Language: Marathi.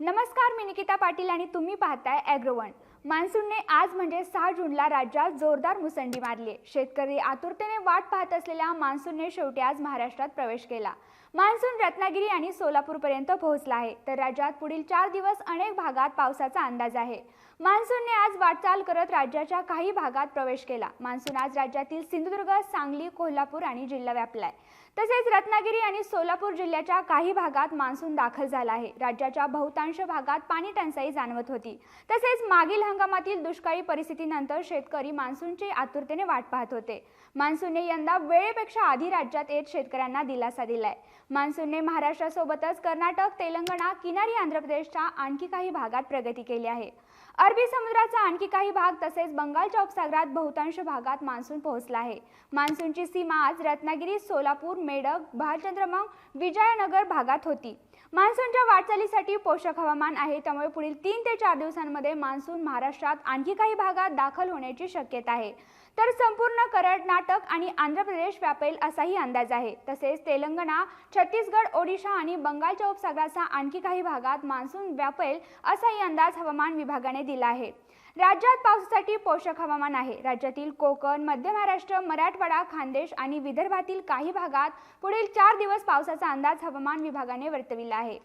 नमस्कार मी निकिता पाटील आणि तुम्ही पाहताय ॲग्रोवन मान्सूनने आज म्हणजे सहा जूनला राज्यात जोरदार मुसंडी मारली. आहे. शेतकरी आतुरतेने वाट पाहत असलेल्या मान्सूनने शेवटी आज महाराष्ट्रात प्रवेश केला. मान्सून रत्नागिरी आणि सोलापूरपर्यंत पोहोचला आहे तर राज्यात पुढील चार दिवस अनेक भागात पावसाचा अंदाज आहे. मान्सूनने आज वाटचाल करत राज्याच्या काही भागात प्रवेश केला. मान्सून आज राज्यातील सिंधुदुर्ग सांगली कोल्हापूर आणि जिल्हा व्यापलाय. तसेच रत्नागिरी आणि सोलापूर जिल्ह्याच्या काही भागात मान्सून दाखल झाला आहे. राज्याच्या बहुतांश भागात पाणी टंचाई जाणवत होती. तसेच मागील हंगामातील दुष्काळी परिस्थितीनंतर शेतकरी मान्सूनची आतुरतेने वाट पाहत होते. मान्सूनने यंदा वेळेपेक्षा आधी राज्यात येत शेतकऱ्यांना दिलासा दिलाय. मान्सूनने महाराष्ट्रासोबतच कर्नाटक तेलंगणा किनारी आंध्र प्रदेशच्या आणखी काही भागात प्रगती केली आहे. अरबी समुद्राचा आणखी काही भाग तसेच बंगालच्या उपसागरात बहुतांश भागात मान्सून पोहोचला आहे. मान्सूनची सीमा आज रत्नागिरी सोलापूर मेडक भालचंद्रमंग विजयनगर भागात होती. मान्सूनच्या वाटचालीसाठी पोषक हवामान आहे. त्यामुळे पुढील तीन ते चार दिवसांमध्ये मान्सून महाराष्ट्र महाराष्ट्रात आणखी काही भागात दाखल होण्याची शक्यता आहे. तर संपूर्ण कर्नाटक आणि आंध्र प्रदेश व्यापेल असाही अंदाज आहे. तसेच तेलंगणा छत्तीसगड ओडिशा आणि बंगालच्या उपसागराचा आणखी काही भागात मान्सून व्यापेल असाही अंदाज हवामान विभागाने दिला आहे. राज्यात पावसासाठी पोषक हवामान आहे. राज्यातील कोकण मध्य महाराष्ट्र मराठवाडा खानदेश आणि विदर्भातील काही भागात पुढील चार दिवस पावसाचा अंदाज हवामान विभागाने वर्तविला आहे.